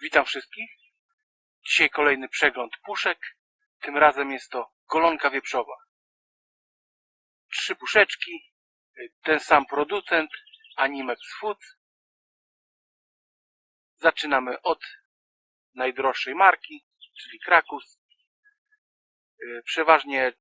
Witam wszystkich. Dzisiaj kolejny przegląd puszek. Tym razem jest to golonka wieprzowa. Trzy puszeczki. Ten sam producent Animex Foods. Zaczynamy od najdroższej marki, czyli Krakus. Przeważnie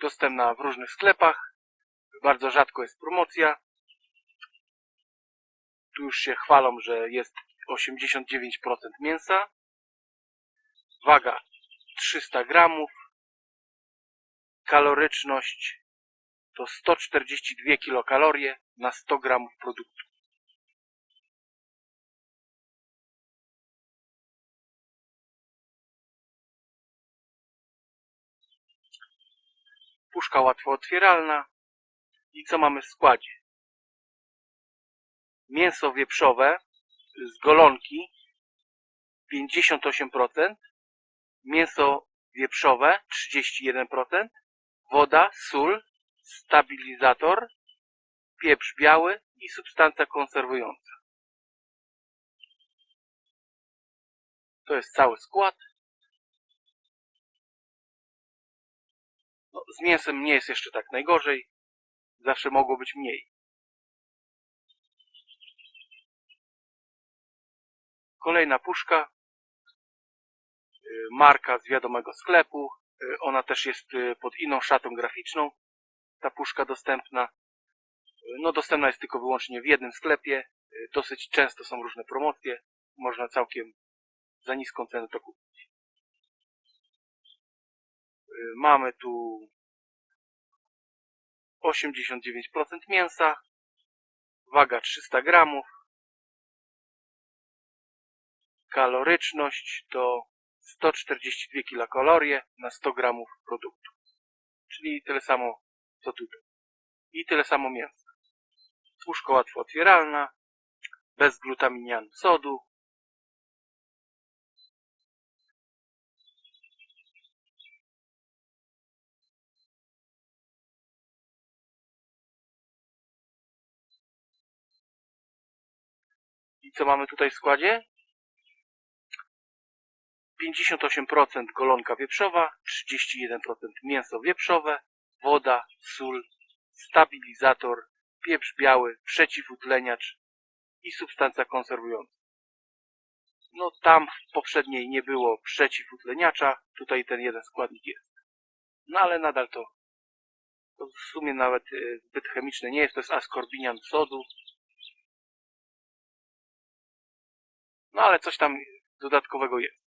dostępna w różnych sklepach. Bardzo rzadko jest promocja. Tu już się chwalą, że jest 89% mięsa. Waga 300 gramów. Kaloryczność to 142 kilokalorie na 100 gramów produktu. Puszka łatwo otwieralna. I co mamy w składzie? Mięso wieprzowe z golonki 58%, mięso wieprzowe 31%, woda, sól, stabilizator, pieprz biały i substancja konserwująca. To jest cały skład. No, z mięsem nie jest jeszcze tak najgorzej. Zawsze mogło być mniej. Kolejna puszka. Y, Marka z wiadomego sklepu. Y, Ona też jest y, pod inną szatą graficzną. Ta puszka dostępna. No dostępna jest tylko wyłącznie w jednym sklepie. Dosyć często są różne promocje. Można całkiem za niską cenę to kupić. Mamy tu 89% mięsa. Waga 300 gramów. Kaloryczność to 142 kilokalorie na 100 gramów produktu. Czyli tyle samo co tutaj. I tyle samo mięsa. Puszka łatwo otwieralna, bez glutaminianu sodu. I co mamy tutaj w składzie? 58% golonka wieprzowa, 31% mięso wieprzowe, woda, sól, stabilizator, pieprz biały, przeciwutleniacz i substancja konserwująca. No tam w poprzedniej nie było przeciwutleniacza, tutaj ten jeden składnik jest. No ale nadal to, to w sumie nawet e, zbyt chemiczne nie jest, to jest askorbinian sodu. No ale coś tam dodatkowego jest.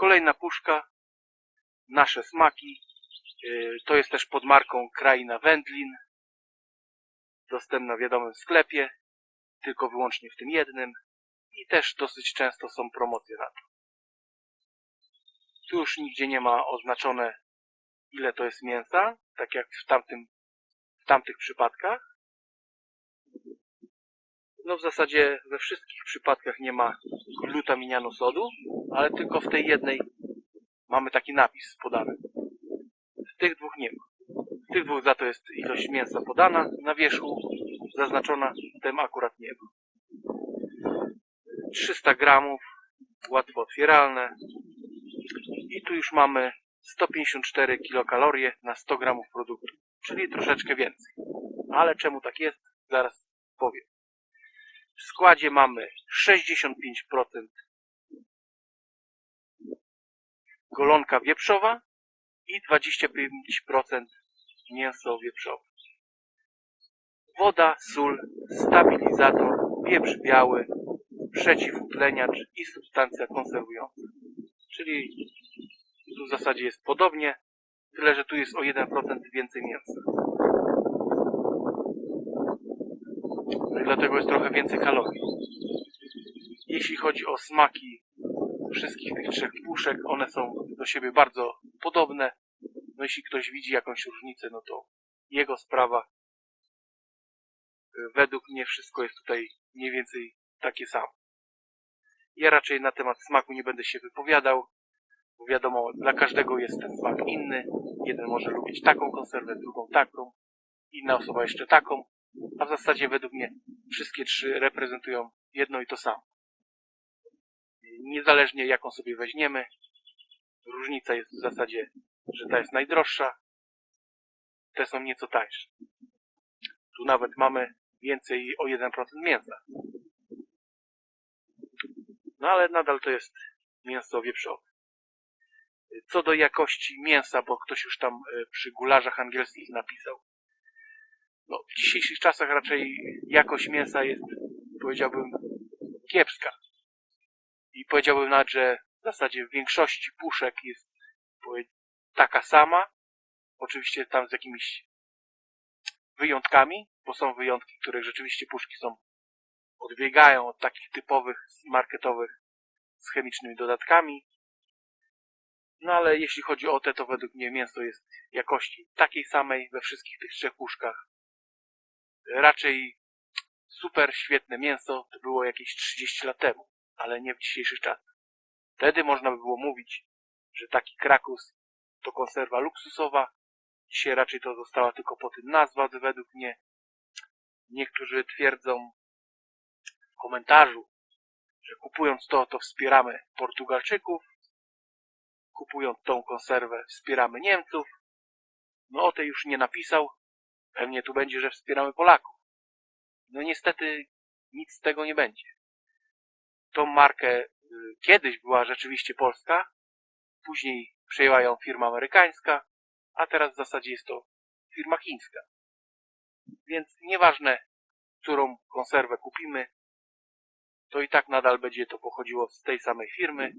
Kolejna puszka. Nasze smaki. Yy, To jest też pod marką Kraina Wędlin. Dostępna w wiadomym sklepie. Tylko wyłącznie w tym jednym. I też dosyć często są promocje na to. Tu już nigdzie nie ma oznaczone ile to jest mięsa. Tak jak w, tamtym, w tamtych przypadkach. No w zasadzie we wszystkich przypadkach nie ma glutaminianu sodu, ale tylko w tej jednej mamy taki napis podany. W tych dwóch nie ma. W tych dwóch za to jest ilość mięsa podana na wierzchu, zaznaczona, w tym akurat nie ma. 300 gramów, łatwo otwieralne. I tu już mamy 154 kilokalorie na 100 gramów produktu, czyli troszeczkę więcej. Ale czemu tak jest, zaraz powiem. W składzie mamy 65% golonka wieprzowa i 25% mięso wieprzowe. Woda, sól, stabilizator, pieprz biały, przeciwutleniacz i substancja konserwująca. Czyli tu w zasadzie jest podobnie, tyle że tu jest o 1% więcej mięsa. No i dlatego jest trochę więcej kalorii. Jeśli chodzi o smaki wszystkich tych trzech puszek, one są do siebie bardzo podobne. No jeśli ktoś widzi jakąś różnicę, no to jego sprawa. Według mnie wszystko jest tutaj mniej więcej takie samo. Ja raczej na temat smaku nie będę się wypowiadał, bo wiadomo, dla każdego jest ten smak inny. Jeden może lubić taką konserwę, drugą taką, inna osoba jeszcze taką. a w zasadzie według mnie wszystkie trzy reprezentują jedno i to samo. Niezależnie jaką sobie weźmiemy, różnica jest w zasadzie, że ta jest najdroższa, te są nieco tańsze. Tu nawet mamy więcej o 1% mięsa. No ale nadal to jest mięso wieprzowe. Co do jakości mięsa, bo ktoś już tam e, przy gularzach angielskich napisał. No, w dzisiejszych czasach raczej jakość mięsa jest, powiedziałbym, kiepska. I powiedziałbym nawet, że w zasadzie w większości puszek jest taka sama. Oczywiście tam z jakimiś wyjątkami, bo są wyjątki, których rzeczywiście puszki są odbiegają od takich typowych marketowych z chemicznymi dodatkami. No ale jeśli chodzi o te, to według mnie mięso jest jakości takiej samej we wszystkich tych trzech puszkach. Raczej super świetne mięso to było jakieś 30 lat temu, ale nie w dzisiejszych czasach. Wtedy można by było mówić, że taki krakus to konserwa luksusowa. Dzisiaj raczej to została tylko po tym nazwa według mnie. Niektórzy twierdzą w komentarzu, że kupując to, to wspieramy Portugalczyków, kupując tą konserwę wspieramy Niemców. No o tej już nie napisał. Pewnie tu będzie, że wspieramy Polaków. No niestety nic z tego nie będzie. Tą markę y, kiedyś była rzeczywiście polska, później przejęła ją firma amerykańska, a teraz w zasadzie jest to firma chińska. Więc nieważne, którą konserwę kupimy, to i tak nadal będzie to pochodziło z tej samej firmy,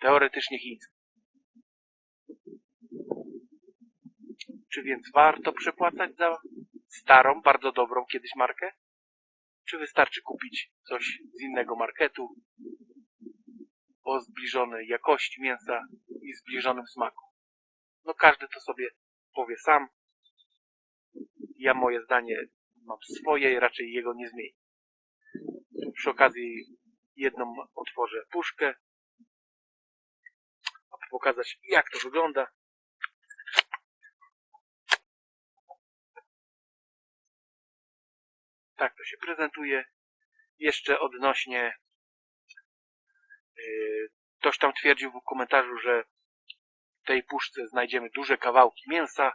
teoretycznie chińskiej. Czy więc warto przepłacać za starą, bardzo dobrą kiedyś markę? Czy wystarczy kupić coś z innego marketu o zbliżonej jakości mięsa i zbliżonym smaku? No każdy to sobie powie sam. Ja moje zdanie mam swoje i raczej jego nie zmienię. Przy okazji jedną otworzę puszkę, aby pokazać jak to wygląda. Tak to się prezentuje. Jeszcze odnośnie yy, ktoś tam twierdził w komentarzu, że w tej puszce znajdziemy duże kawałki mięsa,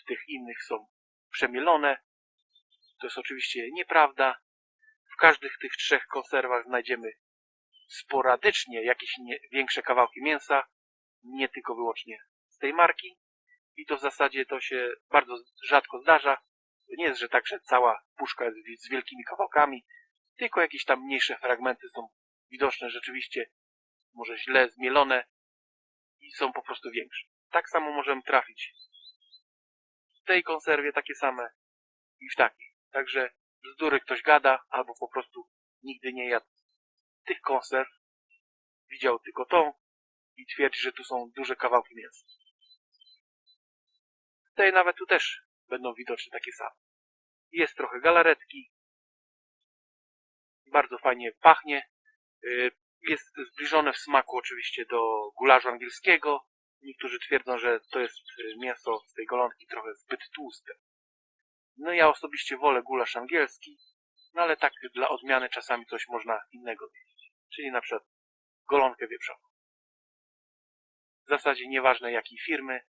w tych innych są przemielone. To jest oczywiście nieprawda. W każdych tych trzech konserwach znajdziemy sporadycznie jakieś nie, większe kawałki mięsa, nie tylko wyłącznie z tej marki. I to w zasadzie to się bardzo rzadko zdarza. To nie jest, że tak, że cała puszka jest z wielkimi kawałkami, tylko jakieś tam mniejsze fragmenty są widoczne rzeczywiście, może źle zmielone i są po prostu większe. Tak samo możemy trafić w tej konserwie takie same i w takiej. Także bzdury ktoś gada, albo po prostu nigdy nie jadł tych konserw, widział tylko tą i twierdzi, że tu są duże kawałki mięsa. Tej nawet tu też będą widoczne takie same. Jest trochę galaretki. Bardzo fajnie pachnie. Yy, Jest zbliżone w smaku oczywiście do gularzu angielskiego. Niektórzy twierdzą, że to jest y, mięso z tej golonki trochę zbyt tłuste. No ja osobiście wolę gulasz angielski, no ale tak dla odmiany czasami coś można innego zjeść. Czyli na przykład golonkę wieprzową. W zasadzie nieważne jakiej firmy,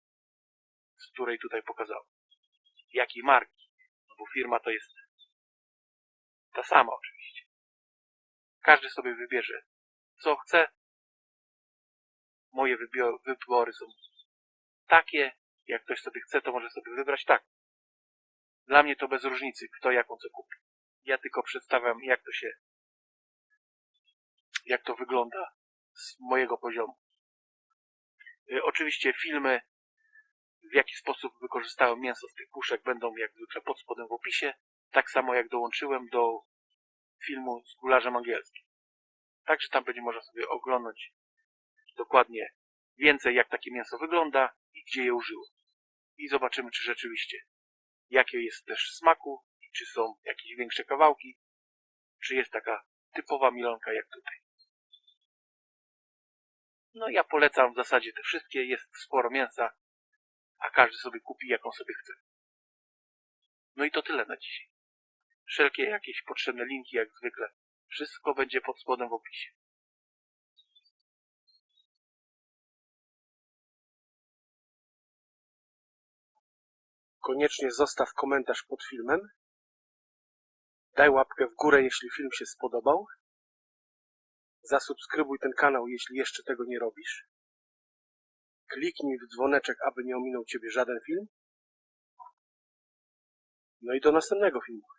z której tutaj pokazałem. Jakiej marki. No bo firma to jest ta sama oczywiście. Każdy sobie wybierze co chce. Moje wybory są takie. Jak ktoś sobie chce, to może sobie wybrać tak. Dla mnie to bez różnicy, kto jaką co kupi. Ja tylko przedstawiam, jak to się, jak to wygląda z mojego poziomu. Y, Oczywiście filmy, w jaki sposób wykorzystałem mięso z tych puszek, będą jak zwykle pod spodem w opisie. Tak samo jak dołączyłem do filmu z gularzem angielskim. Także tam będzie można sobie oglądać dokładnie więcej, jak takie mięso wygląda i gdzie je użyłem. I zobaczymy, czy rzeczywiście jakie jest też smaku, czy są jakieś większe kawałki, czy jest taka typowa milonka jak tutaj. No ja polecam w zasadzie te wszystkie, jest sporo mięsa, a każdy sobie kupi jaką sobie chce. No i to tyle na dzisiaj. Wszelkie jakieś potrzebne linki, jak zwykle. Wszystko będzie pod spodem w opisie. Koniecznie zostaw komentarz pod filmem. Daj łapkę w górę, jeśli film się spodobał. Zasubskrybuj ten kanał, jeśli jeszcze tego nie robisz. Kliknij w dzwoneczek, aby nie ominął Ciebie żaden film. No i do następnego filmu.